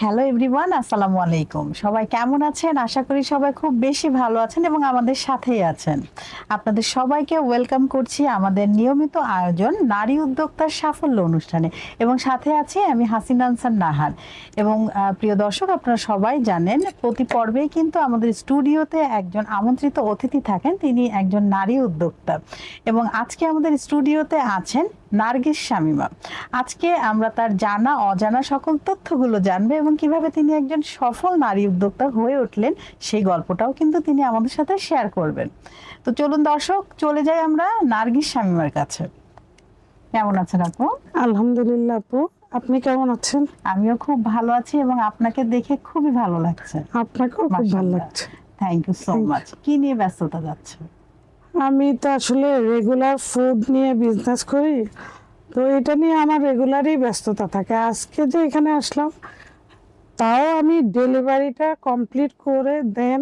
Hello everyone আসসালামু আলাইকুম। সবাই কেমন আছেন? আশা করি সবাই খুব বেশি ভালো আছেন এবং আমাদের সাথেই আছেন। আপনাদের সবাইকে ওয়েলকাম করছি আমাদের নিয়মিত আয়োজন নারী উদ্যোক্তার সাফল্য অনুষ্ঠানে। এবং সাথে আছি আমি হাসিনা আনসার নাহার। এবং প্রিয় দর্শক, আপনারা সবাই জানেন, প্রতি পর্বেই কিন্তু আমাদের স্টুডিওতে একজন আমন্ত্রিত অতিথি থাকেন। তিনি একজন নারী উদ্যোক্তা। এবং আজকে আমাদের স্টুডিওতে আছেন নার্গিস শামিমা। আজকে আমরা তার জানা অজানা সকল তথ্যগুলো জানবে এবং কীভাবে তিনি একজন সফল নারী উদ্যোক্তা হয়ে উঠলেন সেই গল্পটাও কিন্তু তিনি আমাদের সাথে শেয়ার করবেন। তো চলুন দর্শক চলে যাই আমরা নার্গিস শামিমার কাছে। কেমন আছেন আপু? আলহামদুলিল্লাহ আপু আপনি কেমন আছেন? আমিও খুব ভালো আছি এবং আপনাকে দেখে খুবই ভালো লাগছে। আপনাকেও খুব ভালো লাগছে। থ্যাংক ইউ সো মাচ কি নিয়ে ব্যস্ততা যাচ্ছে? আমি তো আসলে রেগুলার ফুড নিয়ে বিজনেস করি তো এটা নিয়ে আমার রেগুলারই ব্যস্ততা থাকে। আজকে যে এখানে আসলাম তাও আমি ডেলিভারিটা কমপ্লিট করে দেন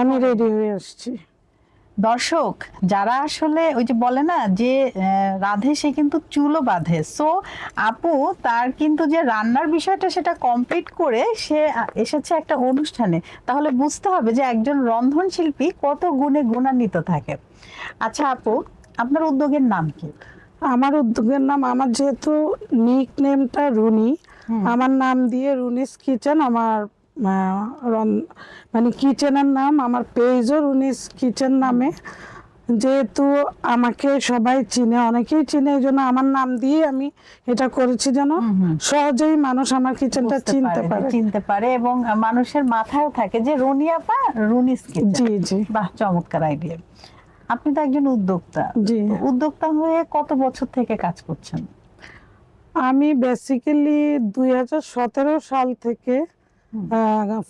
আমি রেডি হয়ে আসছি। দর্শক যারা আসলে ওই যে বলে না যে রাধে সে কিন্তু চুলো বাঁধে। সো আপু তার কিন্তু যে রান্নার বিষয়টা সেটা কমপ্লিট করে সে এসেছে একটা অনুষ্ঠানে। তাহলে বুঝতে হবে যে একজন রন্ধন শিল্পী কত গুণে গুণান্বিত থাকে। আচ্ছা আপু আপনার উদ্যোগের নাম কি? আমার উদ্যোগের নাম আমার যেহেতু নিক নেমটা রুনি আমার নাম দিয়ে রুনিস কিচেন আমার মানে কিচেনের নাম আমার পেজও রুনিস কিচেন নামে। যেহেতু আমাকে সবাই চিনে অনেকেই চিনে এই জন্য আমার নাম দিয়ে আমি এটা করেছি যেন। সহজেই মানুষ আমার কিচেনটা চিনতে পারে, চিনতে পারে এবং মানুষের মাথায়ও থাকে যে রুনিয়াপা রুনিস কিচেন। জি জি। বাহ চমৎকার আইডিয়া আপনি তো একজন উদ্যোক্তা। জি। উদ্যোক্তা হয়ে কত বছর থেকে কাজ করছেন? আমি বেসিক্যালি দুই হাজার সতেরো সাল থেকে।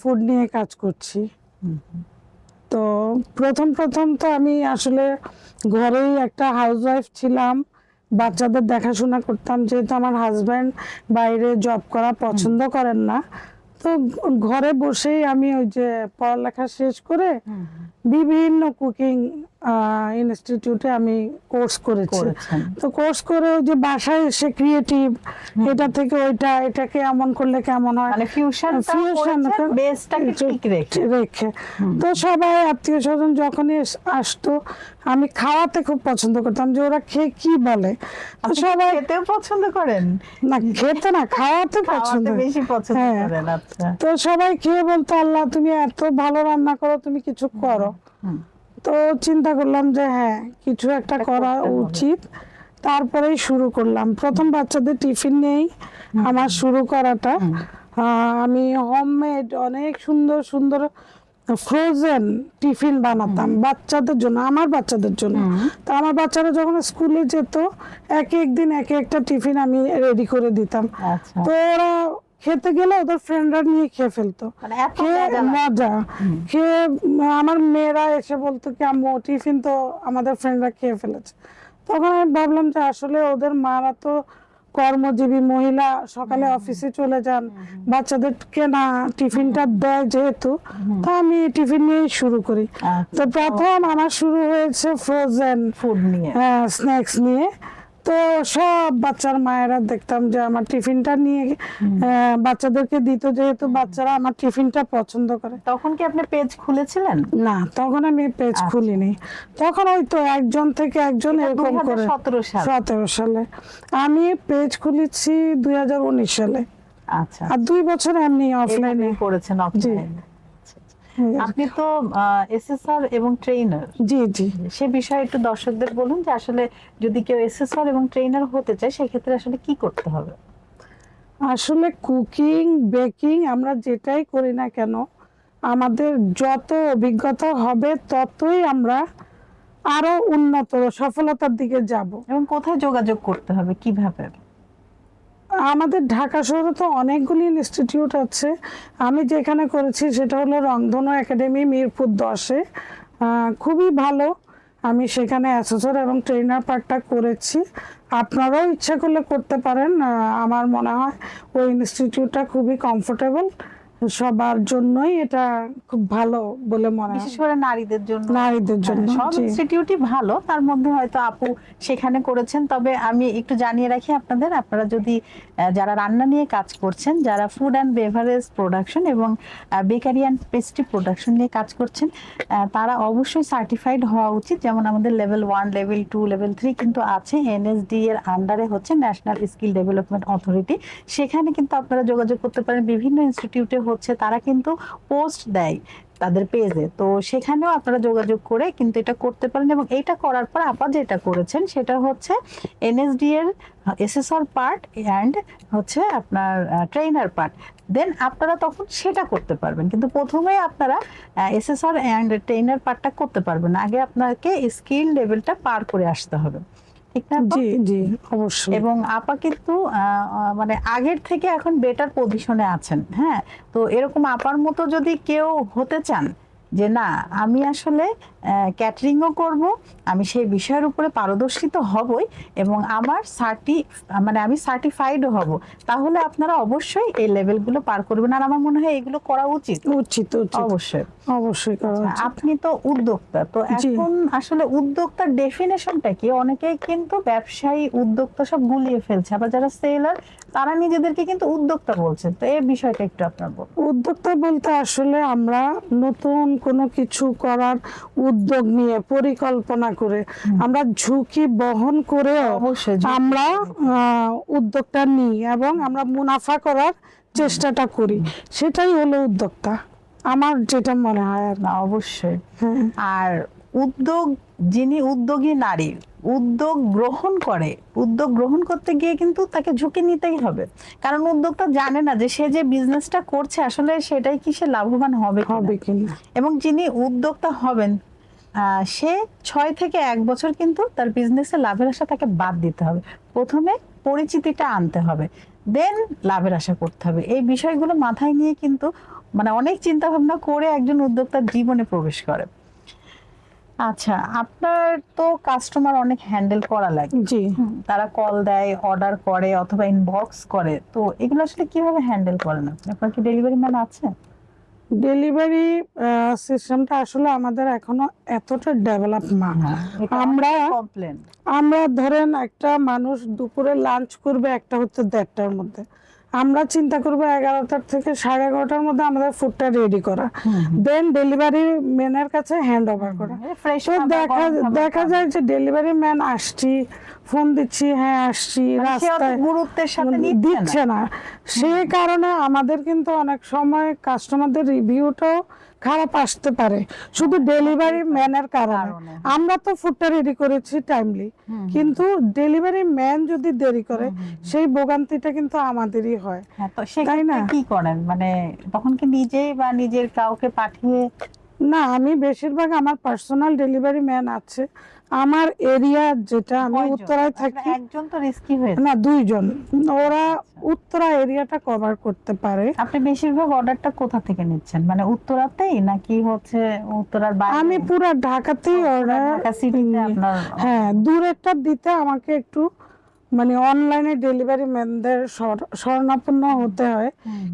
ফুড নিয়ে কাজ করছি। তো প্রথম প্রথম তো আমি আসলে ঘরেই একটা হাউসওয়াইফ ছিলাম। বাচ্চাদের দেখাশোনা করতাম যেহেতু আমার হাজব্যান্ড বাইরে জব করা পছন্দ করেন না। তো ঘরে বসেই আমি ওই যে পড়ালেখা শেষ করে বিভিন্ন কুকিং ইনস্টিটিউটে আমি কোর্স করেছি। তো কোর্স করে ওই যে বাসায় এসে ক্রিয়েটিভ এটা থেকে ওইটা এটাকে এমন করলে কেমন হয়? মানে ফিউশন রেখে। তো সবাই আত্মীয় স্বজন যখনই আসতো আমি খাওয়াতে খুব পছন্দ করতাম যে ওরা খেয়ে কি বলে। তো সবাই খেতেও পছন্দ করেন? না খেতে না খাওয়াতে পছন্দ বেশি পছন্দ হ্যাঁ। করেন আচ্ছা। তো সবাই খেয়ে বলতো আল্লাহ তুমি এত ভালো রান্না করো তুমি কিছু করো। তো চিন্তা করলাম যে হ্যাঁ কিছু একটা করা উচিত। তারপরেই শুরু করলাম। প্রথম বাচ্চাদের টিফিন নেই। আমার শুরু করাটা। আমি হোমমেড অনেক সুন্দর সুন্দর ফ্রোজেন টিফিন বানাতাম বাচ্চাদের জন্য আমার বাচ্চাদের জন্য। তো আমার বাচ্চারা যখন স্কুলে যেত এক এক দিন এক একটা টিফিন আমি রেডি করে দিতাম। আচ্ছা। তো ওরা খেতে গেলে ওদের ফ্রেন্ডরা নিয়ে খেয়ে ফেলতো। মানে খেয়ে মজা। খেয়ে আমার মেয়েরা এসে বলতো কি আম্মু টিফিন তো আমাদের ফ্রেন্ডরা খেয়ে ফেলেছে। তখন আমি ভাবলাম যে আসলে ওদের মারা তো কর্মজীবী মহিলা সকালে অফিসে চলে যান। বাচ্চাদেরকে না টিফিনটা দেয় যেহেতু তা আমি টিফিন নিয়েই শুরু করি। তো প্রথম আমার শুরু হয়েছে ফ্রোজেন ফুড নিয়ে। স্ন্যাক্স নিয়ে। তো সব বাচ্চার মায়েরা দেখতাম যে আমার টিফিনটা নিয়ে বাচ্চাদেরকে দিত যেহেতু বাচ্চারা আমার টিফিনটা পছন্দ করে। তখন কি আপনি পেজ খুলেছিলেন? না তখন আমি পেজ আচ্ছা। খুলিনি। তখন ওই তো একজন থেকে একজন এরকম করে সতেরো সালে। আমি পেজ খুলেছি দুই হাজার উনিশ সালে। আচ্ছা। আর দুই বছর এমনি অফলাইনে করেছেন অফলাইনে আপনি তো এসএসআর এবং ট্রেনার জি জি। সে বিষয়ে একটু দর্শকদের বলুন যে আসলে যদি কেউ এসএসআর এবং ট্রেনার হতে চায় সেক্ষেত্রে আসলে কি করতে হবে? আসলে কুকিং বেকিং আমরা যেটাই করি না কেন আমাদের যত অভিজ্ঞতা হবে ততই আমরা আরও উন্নত সফলতার দিকে যাব। এবং কোথায় যোগাযোগ করতে হবে কীভাবে? আমাদের ঢাকা শহরে তো অনেকগুলি ইনস্টিটিউট আছে। আমি যেখানে করেছি সেটা হলো রংধনু একাডেমি মিরপুর দশে। খুবই ভালো। আমি সেখানে অ্যাসেসর এবং ট্রেনার পার্টটা করেছি। আপনারাও ইচ্ছা করলে করতে পারেন। আমার মনে হয় ওই ইনস্টিটিউটটা খুবই কমফোর্টেবল সবার জন্যই এটা খুব ভালো বলে মনে হয়। বিশেষ করে নারীদের জন্য। নারীদের জন্য হ্যাঁ, সব ইনস্টিটিউটই ভালো তার মধ্যে হয়তো আপু সেখানে করেছেন তবে আমি একটু জানিয়ে রাখি আপনাদের আপনারা যদি যারা রান্না নিয়ে কাজ করছেন যারা ফুড অ্যান্ড বেভারেজ প্রোডাকশন এবং বেকারি অ্যান্ড পেস্ট্রি প্রোডাকশন নিয়ে কাজ করছেন তারা অবশ্যই সার্টিফাইড হওয়া উচিত। যেমন আমাদের level one level two level three কিন্তু আছে এনএসডি এর আন্ডারে হচ্ছে ন্যাশনাল স্কিল ডেভেলপমেন্ট অথরিটি সেখানে কিন্তু আপনারা যোগাযোগ করতে পারেন। বিভিন্ন ইনস্টিটিউটে হচ্ছে তারা কিন্তু পোস্ট দেয় তাদের পেজে তো সেখানেও আপনারা যোগাযোগ করে কিন্তু এটা করতে পারেন এবং এইটা করার পর আপা যেটা করেছেন সেটা হচ্ছে এনএসডি এর এসএসআর পার্ট অ্যান্ড হচ্ছে আপনার ট্রেনার পার্ট দেন আপনারা তখন সেটা করতে পারবেন। কিন্তু প্রথমে আপনারা এসএসআর অ্যান্ড ট্রেনার পার্টটা করতে পারবেন। আগে আপনাকে স্কিল লেভেলটা পার করে আসতে হবে। ঠিক না জি জি অবশ্যই। এবং আপা কিন্তু মানে আগের থেকে এখন বেটার পজিশনে আছেন হ্যাঁ? তো এরকম আপার মতো যদি কেউ হতে চান যে না আমি আসলে ক্যাটারিংও করব আমি সেই বিষয়ের উপরে পারদর্শী তো হবই এবং আমার সার্টি মানে আমি সার্টিফাইডও হব। তাহলে আপনারা অবশ্যই এই লেভেলগুলো পার করবেন। আর আমার মনে হয় এগুলো করা উচিত। উচিত উচিত। অবশ্যই। অবশ্যই আচ্ছা। আপনি তো উদ্যোক্তা তো এখন আসলে উদ্যোক্তার ডেফিনেশনটা কি? অনেকেই কিন্তু ব্যবসায়ী উদ্যোক্তা সব গুলিয়ে ফেলছে। আবার যারা সেলার তারা নিজেদেরকে কিন্তু উদ্যোক্তা বলছে। তো এই বিষয়টা একটু আপনার উদ্যোক্তা বলতে আসলে আমরা নতুন কোনো কিছু করার উদ্যোগ নিয়ে পরিকল্পনা করে আমরা ঝুঁকি বহন করে অবশ্যই আমরা উদ্যোগটা নিই এবং আমরা মুনাফা করার চেষ্টাটা করি। সেটাই হলো উদ্যোক্তা। আমার যেটা মনে হয় না অবশ্যই। হ্যাঁ। আর উদ্যোগ যিনি উদ্যোগী নারী উদ্যোগ গ্রহণ করে উদ্যোগ গ্রহণ করতে গিয়ে কিন্তু তাকে ঝুঁকি নিতেই হবে। কারণ উদ্যোক্তা জানে না যে সে যে বিজনেসটা করছে আসলে সেটাই কি সে লাভবান হবে হবে কিনা। এবং যিনি উদ্যোক্তা হবেন সে ছয় থেকে এক বছর কিন্তু তার বিজনেসে লাভের আশা তাকে বাদ দিতে হবে। প্রথমে পরিচিতিটা আনতে হবে দেন লাভের আশা করতে হবে। এই বিষয়গুলো মাথায় নিয়ে কিন্তু মানে অনেক চিন্তা ভাবনা করে একজন উদ্যোক্তার জীবনে প্রবেশ করে। আচ্ছা আপনার তো কাস্টমার অনেক হ্যান্ডেল করা লাগে। জি। তারা কল দেয় অর্ডার করে অথবা ইনবক্স করে। তো এগুলো আসলে কীভাবে হ্যান্ডেল করেন আপনি? আপনার কি ডেলিভারি ম্যান আছে? ডেলিভারি সিস্টেমটা আসলে আমাদের এখনও এতটা ডেভেলপ না। আমরা কমপ্লেন আমরা ধরেন একটা মানুষ দুপুরে লাঞ্চ করবে একটা হচ্ছে দেড়টার মধ্যে। আমরা চিন্তা করব এগারোটার থেকে সাড়ে এগারোটার মধ্যে আমাদের ফুডটা রেডি করা। দেন ডেলিভারি ম্যানের কাছে হ্যান্ড ওভার করা। ফ্রেশ দেখা দেখা যায় যে ডেলিভারি ম্যান আসছি ফোন দিচ্ছি হ্যাঁ আসছি রাস্তায় গুরুত্বের সাথে মানে দিচ্ছে না। না সেই কারণে আমাদের কিন্তু অনেক সময় কাস্টমারদের রিভিউটাও খারাপ আসতে পারে। শুধু ডেলিভারি ম্যানের কারণে। আমরা তো ফুডটা রেডি করেছি টাইমলি কিন্তু ডেলিভারি ম্যান যদি দেরি করে সেই ভোগান্তিটা কিন্তু আমাদেরই হয়। হ্যাঁ তাই না? কি করেন? মানে তখন কি নিজে বা নিজের কাউকে পাঠিয়ে না আমি বেশিরভাগ আমার পার্সোনাল ডেলিভারি ম্যান আছে। আমার এরিয়া যেটা আমি উত্তরায় থাকি একজন তো রিস্কি হয়েছে। না দুইজন। ওরা উত্তরা এরিয়াটা কভার করতে পারে। আপনি বেশিরভাগ অর্ডারটা কোথা থেকে নিচ্ছেন? মানে উত্তরাতেই নাকি হচ্ছে উত্তরার বাইরে? আমি পুরো ঢাকাতেই অর্ডার হ্যাঁ দূরেরটা দিতে আমাকে একটু মানে অনলাইনে ডেলিভারি ম্যানদের স্বর্ণাপন্ন হতে হয়।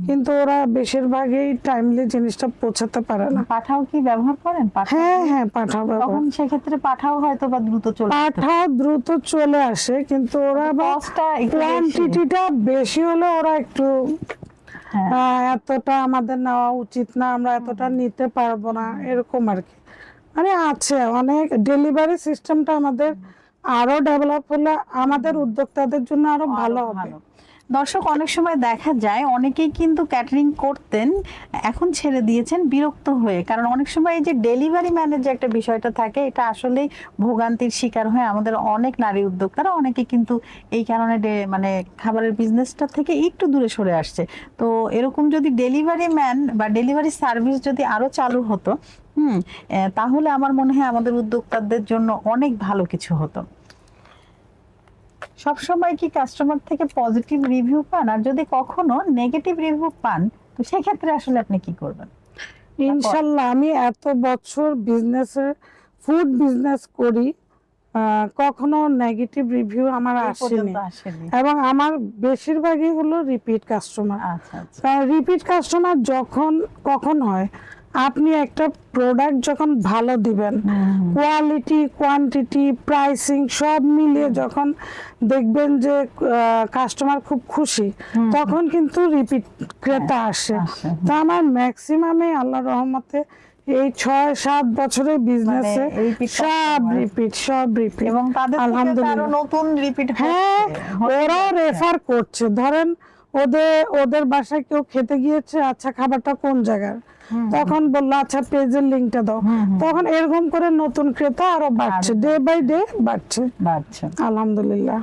কিন্তু ওরা বেশিরভাগই টাইমলি জিনিসটা পৌঁছাতে পারে না। পাঠাও কি ব্যবহার করেন? হ্যাঁ হ্যাঁ পাঠাবে তখন সেক্ষেত্রে পাঠাও হয়তো বা দ্রুত চলে পাঠাও দ্রুত চলে আসে কিন্তু ওরা। কোয়ান্টিটিটা বেশি। হলে ওরা একটু হ্যাঁ। এতটা আমাদের নেওয়া উচিত না আমরা এতটা নিতে পারব না এরকম আর কি। মানে আছে অনেক ডেলিভারি সিস্টেমটা আমাদের আরও ডেভেলপ হলে আমাদের উদ্যোক্তাদের জন্য আরও ভালো হবে। দর্শক অনেক সময় দেখা যায় অনেকেই কিন্তু ক্যাটারিং করতেন এখন ছেড়ে দিয়েছেন বিরক্ত হয়ে। কারণ অনেক সময় এই যে ডেলিভারি ম্যানের যে একটা বিষয়টা থাকে এটা আসলেই ভোগান্তির শিকার হয়ে আমাদের অনেক নারী উদ্যোক্তারা অনেকে কিন্তু এই কারণে মানে খাবারের বিজনেসটা থেকে একটু দূরে সরে আসছে। তো এরকম যদি ডেলিভারি ম্যান বা ডেলিভারি সার্ভিস যদি আরও চালু হতো হুম তাহলে আমার মনে হয় আমাদের উদ্যোক্তাদের জন্য অনেক ভালো কিছু হতো। সব সময় কি কাস্টমার থেকে পজিটিভ রিভিউ পান? আর যদি কখনো নেগেটিভ রিভিউ পান তো সেক্ষেত্রে আসলে আপনি কি করবেন? ইনশাল্লাহ আমি এত বছর বিজনেসের ফুড বিজনেস করি কখনো নেগেটিভ রিভিউ আমার আসেনি। এবং আমার বেশিরভাগই হলো রিপিট কাস্টমার আচ্ছা আচ্ছা। কারণ রিপিট কাস্টমার যখন কখন হয় আপনি একটা প্রোডাক্ট যখন ভালো দিবেন কোয়ালিটি কোয়ান্টিটি প্রাইসিং সব মিলিয়ে যখন দেখবেন যে কাস্টমার খুব খুশি তখন কিন্তু রিপিট ক্রেতা আসে। তা আমার ম্যাক্সিমামে আল্লাহ রহমতে এই ছয় সাত বছরের বিজনেসে মানে সব রিপিট সব রিপিট এবং তাদের আলহামদুলিল্লাহ। নতুন রিপিট হ্যাঁ ওরাও রেফার করছে। ধরেন ওদের ওদের বাসায় কেউ খেতে গিয়েছে আচ্ছা খাবারটা কোন জায়গার? তখন বলল আচ্ছা পেজের লিঙ্কটা দাও। তখন এরকম করে নতুন ক্রেতা আরও বাড়ছে। ডে বাই ডে বাড়ছে। বাড়ছে। আলহামদুলিল্লাহ।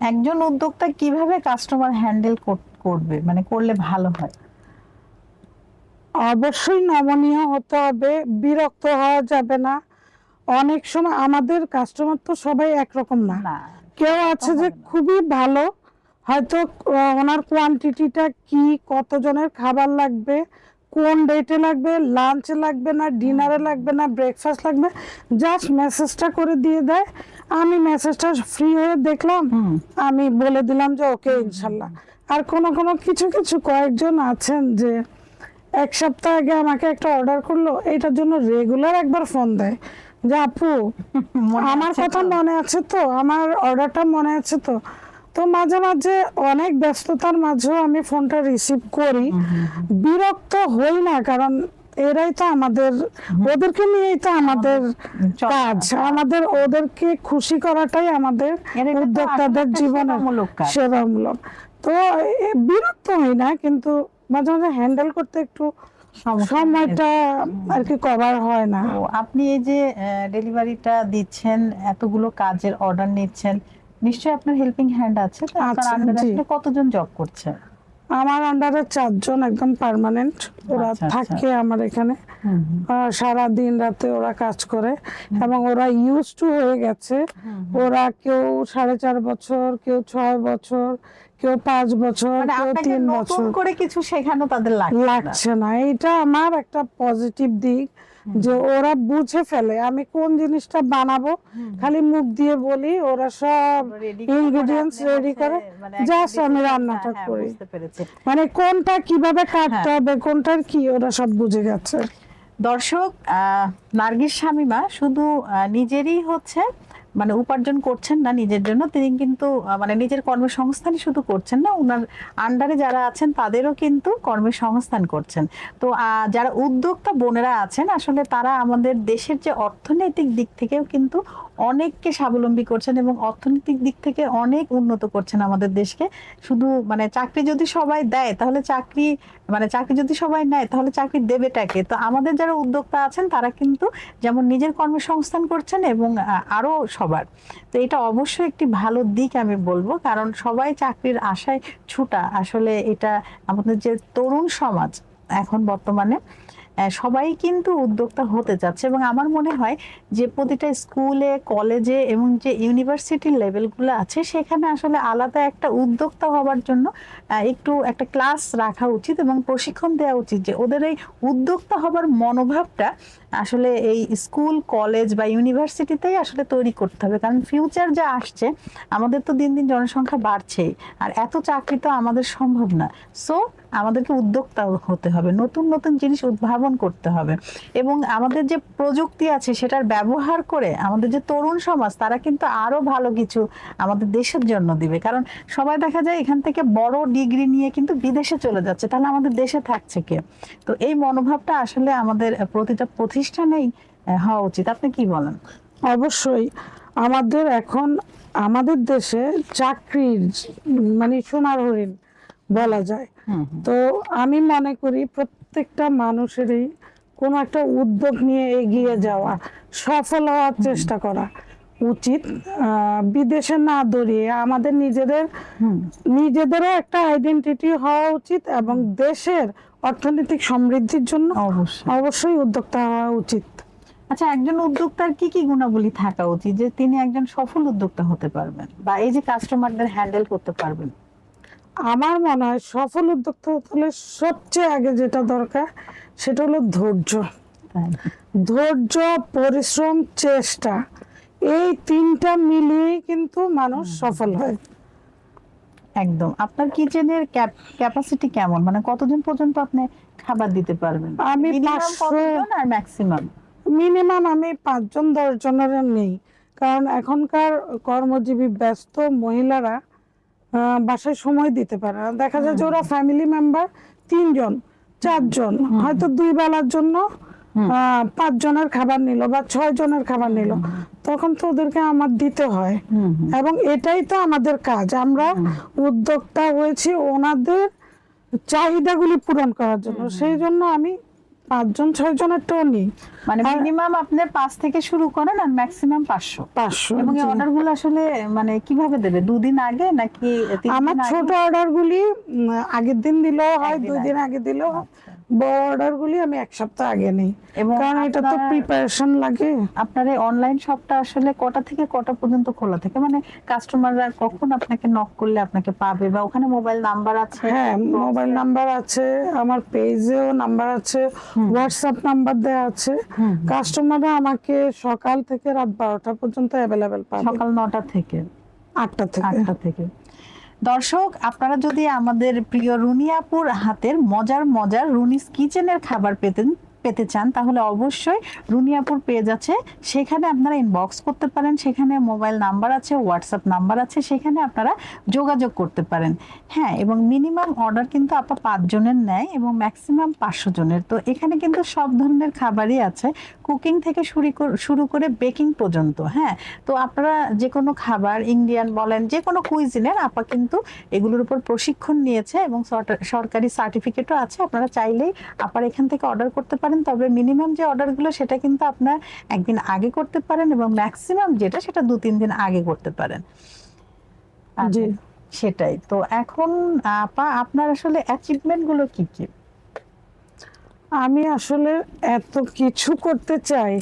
একজন উদ্যোক্তা কীভাবে কাস্টমার হ্যান্ডেল করবে? মানে করলে ভালো হয়? অবশ্যই নমনীয় হতে হবে বিরক্ত হওয়া যাবে না। অনেক সময় আমাদের কাস্টমার তো সবাই একরকম না। না। কেউ আছে যে খুবই ভালো হয়তো ওনার কোয়ান্টিটিটা কি কতজনের খাবার লাগবে কোন ডেটে লাগবে লাঞ্চে লাগবে না ডিনারে লাগবে না ব্রেকফাস্ট লাগবে জাস্ট মেসেজটা করে দিয়ে দেয়। আমি মেসেজটা ফ্রি হয়ে দেখলাম আমি বলে দিলাম যে ওকে ইনশাল্লাহ। আর কোনো কোনো কিছু কিছু কয়েকজন আছেন যে এক সপ্তাহ আগে আমাকে একটা অর্ডার করল এটার জন্য রেগুলার একবার ফোন দেয়। যে আপু আমার কথা মনে আছে তো? আমার অর্ডারটা মনে আছে তো? তো মাঝে মাঝে অনেক ব্যস্ততার মাঝেও আমি ফোনটা রিসিভ করি। বিরক্ত হই না কারণ এরাই তো আমাদের ওদেরকে নিয়েই তো আমাদের কাজ। আমাদের ওদেরকে খুশি করাটাই আমাদের উদ্যোক্তাদের জীবনের সেবামূলক তো এ, বিরক্ত হই না কিন্তু মাঝে মাঝে হ্যান্ডেল করতে একটু সময়টা আর কি কভার হয় না। আপনি এই যে ডেলিভারিটা দিচ্ছেন এতগুলো কাজের অর্ডার নিচ্ছেন নিশ্চয়ই আপনার হেল্পিং হ্যান্ড আছে তো আপনার আন্ডারে আসলে কতজন জব করছে? আমার আন্ডারে চারজন একদম পার্মানেন্ট ওরা আচ্ছা, আচ্ছা। থাকে আমার এখানে। সারা দিন রাতে ওরা কাজ করে এবং ওরা ইউজ টু হয়ে গেছে। ওরা কেউ সাড়ে চার বছর কেউ ছয় বছর কেউ পাঁচ বছর মানে কেউ তিন বছর। করে কিছু শেখানো তাদের লাগছে না। এটা আমার একটা পজিটিভ দিক। যে ওরা বুঝে ফেলে আমি কোন জিনিসটা বানাবো খালি মুখ দিয়ে বলি ওরা সব ইনগ্রিডিয়েন্টস রেডি করে যা জাস্ট আমি রান্নাটা হ্যাঁ, করি। মানে কোনটা কীভাবে কাটতে হ্যাঁ। হবে কোনটার কি ওরা সব বুঝে গেছে। দর্শক নার্গিস শামিমা শুধু নিজেরই হচ্ছে মানে উপার্জন করছেন না নিজের জন্য, তিনি কিন্তু মানে নিজের কর্মসংস্থানই শুধু করছেন না ওনার আন্ডারে যারা আছেন তাদেরও কিন্তু কর্মসংস্থান করছেন। তো যারা উদ্যোক্তা বোনেরা আছেন, আসলে তারা আমাদের দেশের যে অর্থনৈতিক দিক থেকেও কিন্তু অনেককে স্বাবলম্বী করছেন এবং অর্থনৈতিক দিক থেকে অনেক উন্নত করছেন আমাদের দেশকে। শুধু মানে চাকরি যদি সবাই দেয়, তাহলে চাকরি মানে চাকরি যদি সবাই নেয়, তাহলে চাকরি দেবেটাকে তো আমাদের যারা উদ্যোক্তা আছেন, তারা কিন্তু যেমন নিজের কর্মসংস্থান করছেন এবং আহ, আরও সবার। তো এটা অবশ্যই একটি ভালো দিক আমি বলব কারণ সবাই চাকরির আশায় ছুটা। আসলে এটা আমাদের যে তরুণ সমাজ এখন বর্তমানে সবাই কিন্তু উদ্যোক্তা হতে চাচ্ছে। এবং আমার মনে হয় যে প্রতিটা স্কুলে কলেজে এবং যে ইউনিভার্সিটির লেভেলগুলো আছে সেখানে আসলে আলাদা একটা উদ্যোক্তা হওয়ার জন্য একটু একটা ক্লাস রাখা উচিত এবং প্রশিক্ষণ দেওয়া উচিত যে ওদের এই উদ্যোক্তা হবার মনোভাবটা আসলে এই স্কুল, কলেজ বা ইউনিভার্সিটিতেই আসলে তৈরি করতে হবে। কারণ ফিউচার যা আসছে, আমাদের তো দিন দিন জনসংখ্যা বাড়ছেই আর এত চাকরি তো আমাদের সম্ভব না। সো আমাদেরকে উদ্যোক্তা হতে হবে, নতুন নতুন জিনিস উদ্ভাবন করতে হবে। এবং আমাদের যে প্রযুক্তি আছে, সেটার ব্যবহার করে আমাদের যে তরুণ সমাজ, তারা কিন্তু আরও ভালো কিছু আমাদের দেশের জন্য দিবে। কারণ সবাই দেখা যায় এখান থেকে বড় ডিগ্রি নিয়ে কিন্তু বিদেশে চলে যাচ্ছে, তাহলে আমাদের দেশে থাকছে কে? তো এই মনোভাবটা আসলে আমাদের প্রতিটা প্রতিষ্ঠানেই আহ, হওয়া উচিত। আপনি কি বলেন? অবশ্যই। আমাদের এখন আমাদের দেশে চাকরির মানে সোনার হরিণ বলা যায়। তো আমি মনে করি প্রত্যেকটা মানুষেরই কোনো একটা উদ্যোগ নিয়ে এগিয়ে যাওয়া সফল হওয়ার চেষ্টা করা উচিত। বিদেশে না দৌড়িয়ে আমাদের নিজেদের নিজেদেরও একটা আইডেন্টিটি হওয়া উচিত এবং দেশের অর্থনৈতিক সমৃদ্ধির জন্য অবশ্যই। উদ্যোক্তা হওয়া উচিত। আচ্ছা একজন উদ্যোক্তার কি কি গুণাবলী থাকা উচিত যে তিনি একজন সফল উদ্যোক্তা হতে পারবেন বা এই যে কাস্টমারদের হ্যান্ডেল করতে পারবেন? আমার মনে হয় সফল উদ্যোক্তা হলে সবচেয়ে আগে যেটা দরকার সেটা হলো ধৈর্য। ধৈর্য পরিশ্রম চেষ্টা এই তিনটা মিলিয়েই কিন্তু মানুষ সফল হয়। একদম। আপনার কিচেনের ক্যাপাসিটি কেমন? মানে কতজন পর্যন্ত আপনি খাবার দিতে পারবেন? আমি আর ম্যাক্সিমাম মিনিমাম আমি পাঁচজন দশ জনের নেই। কারণ এখনকার কর্মজীবী ব্যস্ত মহিলারা বাসায় সময় দিতে পারে না। দেখা যায় যে ওরা ফ্যামিলি মেম্বার তিনজন চারজন। হয়তো দুই বেলার জন্য পাঁচ জনের খাবার নিল বা ছয় জনের খাবার নিল। তখন তো ওদেরকে আমার দিতে হয়। এবং এটাই তো আমাদের কাজ। আমরা উদ্যোক্তা হয়েছি ওনাদের চাহিদাগুলি পূরণ করার জন্য। সেই জন্য আমি পাঁচজন ছয় জনেরটাও নিই মানে মিনিমাম আপনি পাঁচ থেকে শুরু করেন আর ম্যাক্সিমাম পাঁচশো। পাঁচশো এবং এই জি। অর্ডারগুলো আসলে মানে কীভাবে দেবে? দুদিন আগে নাকি আমার ছোট অর্ডার গুলি আগের দিন দিলেও হয় দুই দিন আগে দিলেও হয়। বড় অর্ডার গুলি আমি এক সপ্তাহ আগে নেই। এবং কারণ এটা তো প্রিপারেশন লাগে। আপনার এই অনলাইন শপটা আসলে কটা থেকে কটা পর্যন্ত খোলা থাকে? মানে কাস্টমাররা কখন আপনাকে নক করলে আপনাকে পাবে? বা ওখানে মোবাইল নাম্বার আছে? হ্যাঁ মোবাইল নাম্বার আছে আমার পেজেও নাম্বার আছে হোয়াটসঅ্যাপ নাম্বার দেওয়া আছে। কাস্টমাররা আমাকে সকাল থেকে রাত বারোটা পর্যন্ত অ্যাভেলেবেল পাবে। সকাল নটা থেকে? আটটা থেকে। আটটা থেকে। দর্শক আপনারা যদি আমাদের প্রিয় রুনিয়াপুর হাতের মজার মজার রুনিস কিচেনের খাবার পেতেন পেতে চান, তাহলে অবশ্যই রুনিয়াপুর পেজ আছে সেখানে আপনারা ইনবক্স করতে পারেন, সেখানে মোবাইল নাম্বার আছে হোয়াটসঅ্যাপ নাম্বার আছে, সেখানে আপনারা যোগাযোগ করতে পারেন। হ্যাঁ এবং মিনিমাম অর্ডার কিন্তু আপা পাঁচজনের নেয় এবং ম্যাক্সিমাম পাঁচশো জনের। তো এখানে কিন্তু সব ধরনের খাবারই আছে কুকিং থেকে শুরু শুরু করে বেকিং পর্যন্ত হ্যাঁ। তো আপনারা যে কোনো খাবার ইন্ডিয়ান বলেন, যে কোনো কুইজিনের আপা কিন্তু এগুলোর উপর প্রশিক্ষণ নিয়েছে এবং সরকারি সার্টিফিকেটও আছে। আপনারা চাইলেই আপার এখান থেকে অর্ডার করতে পারেন। তবে মিনিমাম যে অর্ডারগুলো সেটা কিন্তু আপনার একদিন আগে করতে পারেন এবং ম্যাক্সিমাম যেটা সেটা দু তিন দিন আগে করতে পারেন। আচ্ছা, জি। সেটাই। তো এখন আপা আপনার আসলে অ্যাচিভমেন্টগুলো কি কি? আমি আসলে এত কিছু করতে চাই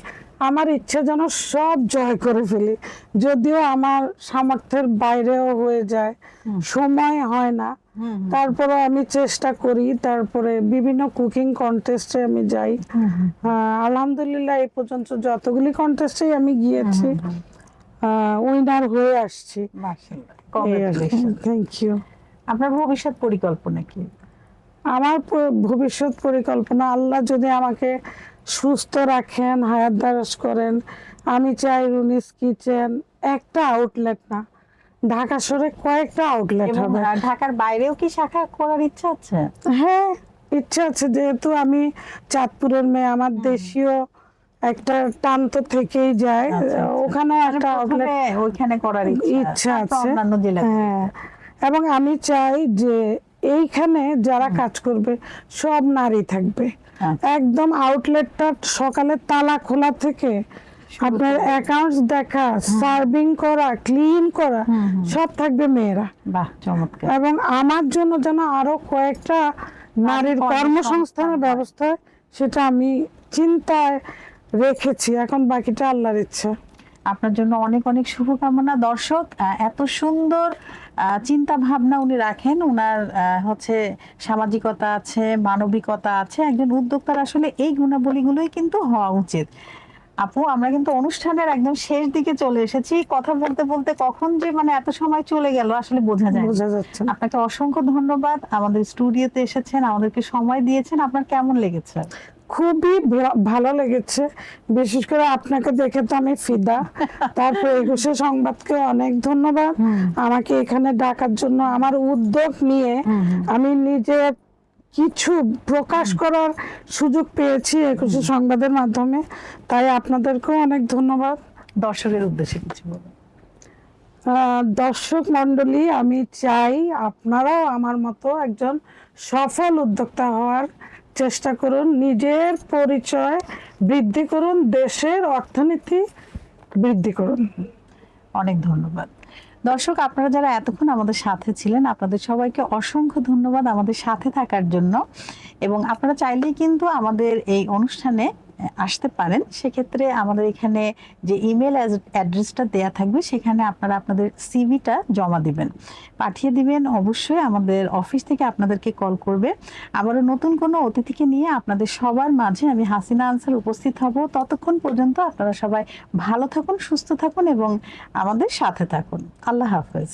আমার ইচ্ছা যেন সব জয় করে ফেলি। যদিও আমার সামর্থ্যের বাইরেও হয়ে যায় সময় হয় না। তারপরে আমি চেষ্টা করি তারপরে বিভিন্ন কুকিং কন্টেস্টে আমি যাই। আলহামদুলিল্লাহ এই পর্যন্ত যতগুলি কন্টেস্টে আমি গিয়েছি। উইনার হয়ে আসছি। থ্যাংক ইউ আপনার ভবিষ্যৎ পরিকল্পনা কি? আমার ভবিষ্যৎ পরিকল্পনা আল্লাহ যদি আমাকে সুস্থ রাখেন হায়াত দারাজ করেন আমি চাই রুনিস কিচেন একটা আউটলেট না ঢাকা শহরে কয়েকটা আউটলেট হবে। ঢাকার বাইরেও কি শাখা করার ইচ্ছা আছে? হ্যাঁ ইচ্ছা আছে। যেহেতু আমি চাঁদপুরের মেয়ে আমার দেশীয় একটা টান তো থেকেই যায়। আচ্ছা, আচ্ছা। ওখানেও একটা আউটলেট ওইখানে করার ইচ্ছা আছে হ্যাঁ এবং আমি চাই যে এইখানে যারা কাজ করবে সব নারী থাকবে। আচ্ছা। একদম আউটলেটটা সকালে তালা খোলা থেকে আপনার অ্যাকাউন্টস দেখা সার্ভিং করা ক্লিন করা। সব থাকবে মেয়েরা। বাহ চমৎকার। এবং আমার জন্য যেন আরও কয়েকটা নারীর কর্মসংস্থানের ব্যবস্থা সেটা আমি চিন্তায় রেখেছি এখন বাকিটা আল্লাহর ইচ্ছা। আপনার জন্য অনেক অনেক শুভকামনা। দর্শক এত সুন্দর চিন্তা ভাবনা উনি রাখেন। ওনার আহ, হচ্ছে সামাজিকতা আছে মানবিকতা আছে। একজন উদ্যোক্তার আসলে এই গুণাবলীগুলোই কিন্তু হওয়া উচিত। আপু আমরা কিন্তু অনুষ্ঠানের একদম শেষ দিকে চলে এসেছি। কথা বলতে বলতে কখন যে মানে এত সময় চলে গেল আসলে বোঝা যায় বোঝা যাচ্ছে না। আপনাকে অসংখ্য ধন্যবাদ। আমাদের স্টুডিওতে এসেছেন আমাদেরকে সময় দিয়েছেন। আপনার কেমন লেগেছে? খুবই ভালো লেগেছে। বিশেষ করে আপনাকে দেখে তো আমি ফিদা। তারপর একুশে সংবাদকে অনেক ধন্যবাদ। আমাকে এখানে ডাকার জন্য আমার উদ্যোগ নিয়ে আমি নিজে কিছু প্রকাশ করার সুযোগ পেয়েছি একুশে সংবাদের মাধ্যমে। তাই আপনাদেরকেও অনেক ধন্যবাদ। দর্শকের উদ্দেশ্যে কিছু বলুন। দর্শক মণ্ডলী আমি চাই আপনারাও আমার মতো একজন সফল উদ্যোক্তা হওয়ার চেষ্টা করুন নিজের পরিচয় বৃদ্ধি করুন দেশের অর্থনীতি বৃদ্ধি করুন। অনেক ধন্যবাদ। দর্শক, আপনারা যারা এতক্ষণ আমাদের সাথে ছিলেন, আপনাদের সবাইকে অসংখ্য ধন্যবাদ আমাদের সাথে থাকার জন্য। এবং আপনারা চাইলেই কিন্তু আমাদের এই অনুষ্ঠানে আসতে পারেন। সেক্ষেত্রে আমাদের এখানে যে ইমেল অ্যাড্রেসটা দেয়া থাকবে, সেখানে আপনারা আপনাদের সিভিটা জমা দিবেন। পাঠিয়ে দিবেন, অবশ্যই আমাদের অফিস থেকে আপনাদেরকে কল করবে। আবারও নতুন কোনো অতিথিকে নিয়ে আপনাদের সবার মাঝে আমি হাসিনা আনসার উপস্থিত হব। ততক্ষণ পর্যন্ত আপনারা সবাই ভালো থাকুন, সুস্থ থাকুন এবং আমাদের সাথে থাকুন। আল্লাহ হাফেজ।